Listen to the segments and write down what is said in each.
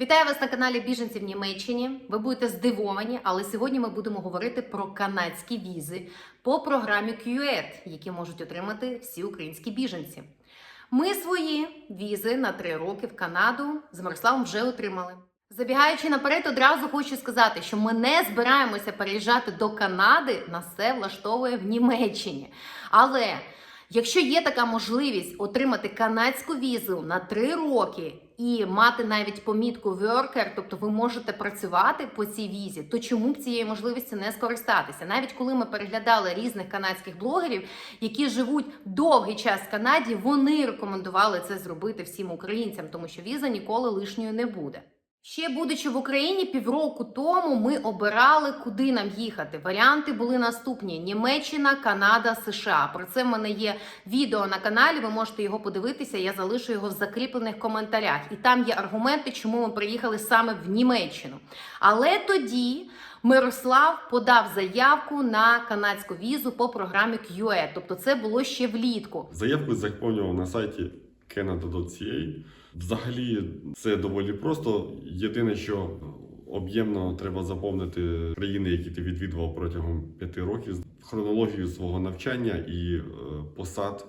Вітаю вас на каналі Біженці в Німеччині. Ви будете здивовані, але сьогодні ми будемо говорити про канадські візи по програмі QED, які можуть отримати всі українські біженці. Ми свої візи на три роки в Канаду з Мирославом вже отримали. Забігаючи наперед, одразу хочу сказати, що ми не збираємося переїжджати до Канади, нас все влаштовує в Німеччині. Але Якщо є така можливість отримати канадську візу на 3 роки і мати навіть помітку worker, тобто ви можете працювати по цій візі, то чому б цієї можливості не скористатися? Навіть коли ми переглядали різних канадських блогерів, які живуть довгий час в Канаді, вони рекомендували це зробити всім українцям, тому що віза ніколи лишньою не буде. Ще будучи в Україні півроку тому, ми обирали, куди нам їхати. Варіанти були наступні: Німеччина, Канада, США. Про це в мене є відео на каналі. Ви можете його подивитися. Я залишу його в закріплених коментарях. І там є аргументи, чому ми приїхали саме в Німеччину. Але тоді Мирослав подав заявку на канадську візу по програмі QE. Тобто, це було ще влітку. Заявку заповнював на сайті canada.ca. Взагалі це доволі просто. Єдине, що об'ємно треба заповнити країни, які ти відвідував протягом п'яти років, хронологію свого навчання і е, посад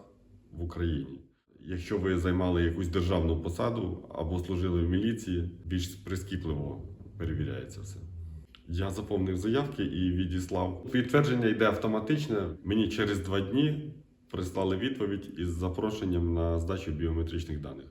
в Україні. Якщо ви займали якусь державну посаду або служили в міліції, більш прискіпливо перевіряється все. Я заповнив заявки і відіслав. Підтвердження йде автоматично. Мені через два дні прислали відповідь із запрошенням на здачу біометричних даних.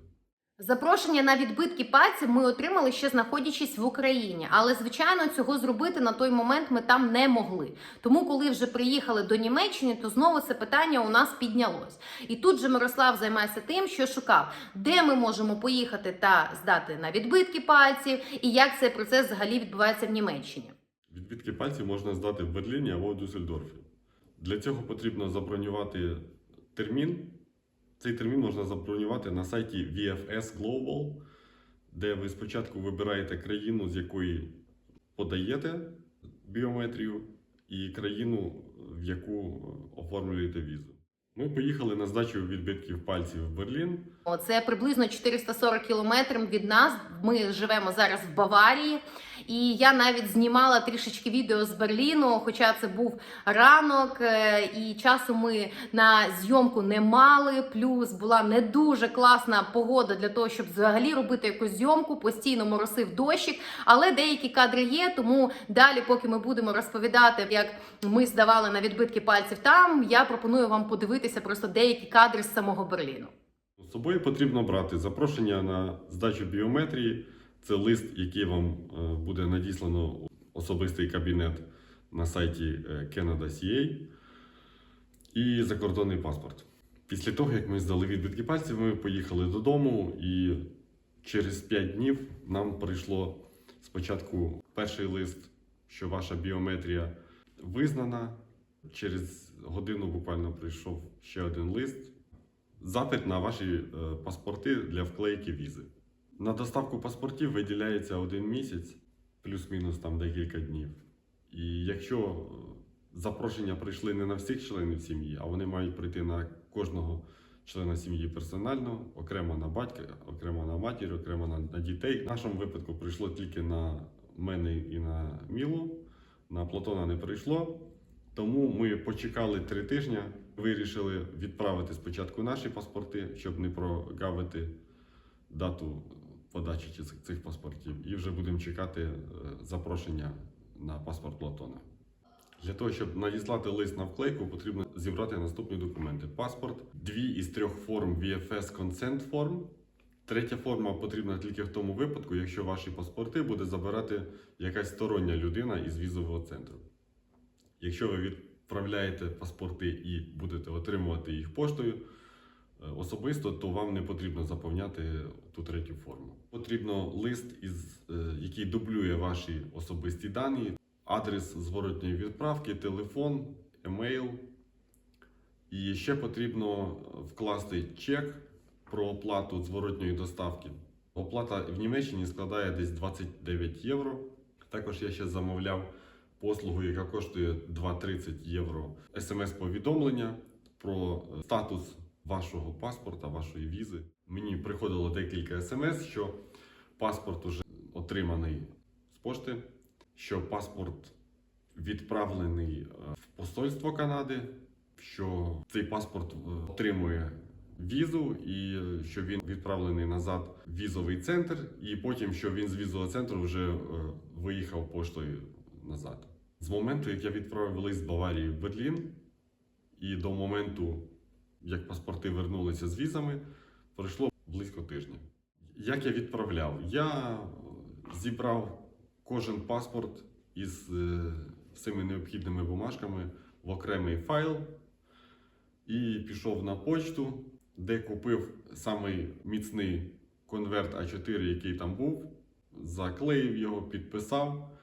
Запрошення на відбитки пальців ми отримали ще знаходячись в Україні, але звичайно цього зробити на той момент ми там не могли. Тому, коли вже приїхали до Німеччини, то знову це питання у нас піднялось. І тут же Мирослав займається тим, що шукав, де ми можемо поїхати та здати на відбитки пальців, і як цей процес взагалі відбувається в Німеччині. Відбитки пальців можна здати в Берліні або в Дюссельдорфі. Для цього потрібно забронювати термін. Цей термін можна забронювати на сайті VFS Global, де ви спочатку вибираєте країну, з якої подаєте біометрію, і країну, в яку оформлюєте візу. Ми поїхали на здачу відбитків пальців в Берлін. Це приблизно 440 кілометрів від нас. Ми живемо зараз в Баварії, і я навіть знімала трішечки відео з Берліну, хоча це був ранок, е, і часу ми на зйомку не мали. Плюс була не дуже класна погода для того, щоб взагалі робити якусь зйомку. Постійно моросив дощик, але деякі кадри є. Тому далі, поки ми будемо розповідати, як ми здавали на відбитки пальців там, я пропоную вам подивитися просто деякі кадри з самого Берліну. З собою потрібно брати запрошення на здачу біометрії. Це лист, який вам е, буде надіслано у особистий кабінет на сайті е, Canada.ca і закордонний паспорт. Після того, як ми здали відбитки пальців, ми поїхали додому, і через 5 днів нам прийшло спочатку перший лист, що ваша біометрія визнана. Через годину буквально прийшов ще один лист. Запит на ваші е, паспорти для вклейки візи. На доставку паспортів виділяється один місяць, плюс-мінус там декілька днів. І якщо е, запрошення прийшли не на всіх членів сім'ї, а вони мають прийти на кожного члена сім'ї персонально, окремо на батька, окремо на матір, окремо на, на дітей. В нашому випадку прийшло тільки на мене і на Мілу, на Платона не прийшло. Тому ми почекали три тижні, вирішили відправити спочатку наші паспорти, щоб не прогавити дату подачі цих- паспортів, і вже будемо чекати е, запрошення на паспорт Платона. Для того, щоб надіслати лист на вклейку, потрібно зібрати наступні документи: паспорт, дві із трьох форм VFS Consent Form. Третя форма потрібна тільки в тому випадку, якщо ваші паспорти буде забирати якась стороння людина із візового центру. Якщо ви відправляєте паспорти і будете отримувати їх поштою е, особисто, то вам не потрібно заповняти ту третю форму. Потрібно лист, із, е, який дублює ваші особисті дані, адрес зворотньої відправки, телефон, емейл. І ще потрібно вкласти чек про оплату зворотньої доставки. Оплата в Німеччині складає десь 29 євро. Також я ще замовляв послугу, яка коштує 2,30 євро. СМС-повідомлення про е, статус вашого паспорта, вашої візи. Мені приходило декілька смс, що паспорт уже отриманий з пошти, що паспорт відправлений е, в посольство Канади, що цей паспорт е, отримує візу, і що він відправлений назад в візовий центр, і потім, що він з візового центру вже виїхав поштою назад. З моменту, як я відправив лист Баварії в Берлін, і до моменту, як паспорти вернулися з візами, пройшло близько тижня. Як я відправляв? Я зібрав кожен паспорт із е, всіми необхідними бумажками в окремий файл і пішов на почту, де купив самий міцний конверт А4, який там був, заклеїв його, підписав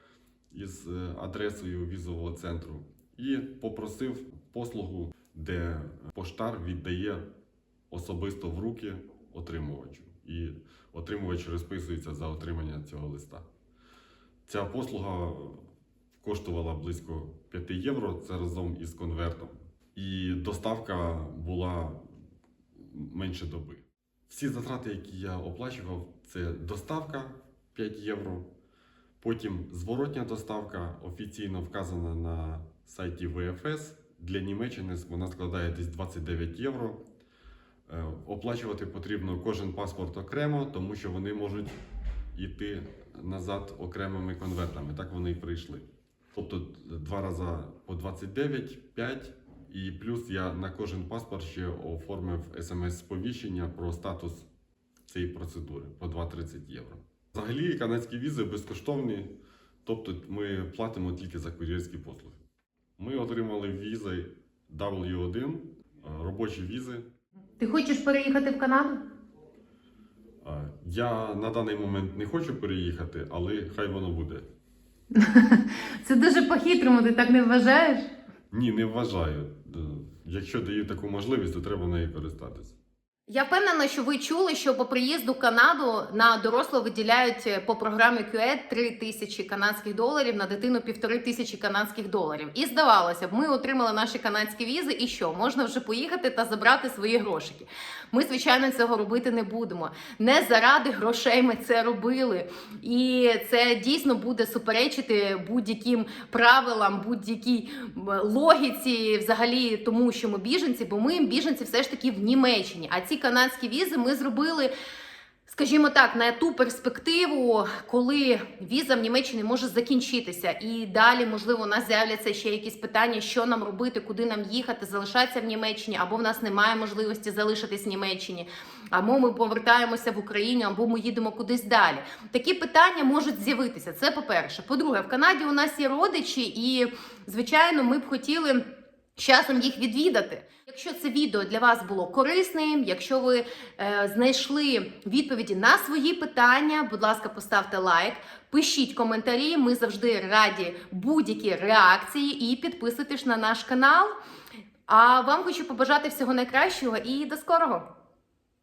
із е, адресою візового центру і попросив послугу, де поштар віддає особисто в руки отримувачу. І отримувач розписується за отримання цього листа. Ця послуга коштувала близько 5 євро, це разом із конвертом. І доставка була менше доби. Всі затрати, які я оплачував, це доставка 5 євро. Потім зворотня доставка офіційно вказана на сайті ВФС. Для Німеччини вона складає десь 29 євро. Е, Оплачувати потрібно кожен паспорт окремо, тому що вони можуть йти назад окремими конвертами. Так вони і прийшли. Тобто два рази по 29, 5, і плюс я на кожен паспорт ще оформив смс-сповіщення про статус цієї процедури по 2,30 євро. Взагалі канадські візи безкоштовні, тобто ми платимо тільки за кур'єрські послуги. Ми отримали візи W1, е, робочі візи. Ти хочеш переїхати в Канаду? Е, Я на даний момент не хочу переїхати, але хай воно буде. Це дуже по-хитрому, ти так не вважаєш? Ні, не вважаю. Е, Якщо дають таку можливість, то треба нею користатися. Я впевнена, що ви чули, що по приїзду в Канаду на дорослого виділяють е, по програмі QED 3 тисячі канадських доларів, на дитину півтори тисячі канадських доларів. І здавалося б, ми отримали наші канадські візи, і що можна вже поїхати та забрати свої грошики. Ми, звичайно, цього робити не будемо. Не заради грошей ми це робили. І це дійсно буде суперечити будь-яким правилам, будь-якій логіці, взагалі тому, що ми біженці, бо ми біженці все ж таки в Німеччині. А ці канадські візи ми зробили. Скажімо так, на ту перспективу, коли віза в Німеччині може закінчитися, і далі, можливо, у нас з'являться ще якісь питання, що нам робити, куди нам їхати, залишатися в Німеччині, або в нас немає можливості залишитись в Німеччині, або ми повертаємося в Україну, або ми їдемо кудись далі. Такі питання можуть з'явитися. Це по-перше. По-друге, в Канаді у нас є родичі, і звичайно, ми б хотіли. Часом їх відвідати. Якщо це відео для вас було корисним, якщо ви е, знайшли відповіді на свої питання, будь ласка, поставте лайк, пишіть коментарі. Ми завжди раді будь-які реакції і підписуйтесь на наш канал. А вам хочу побажати всього найкращого і до скорого!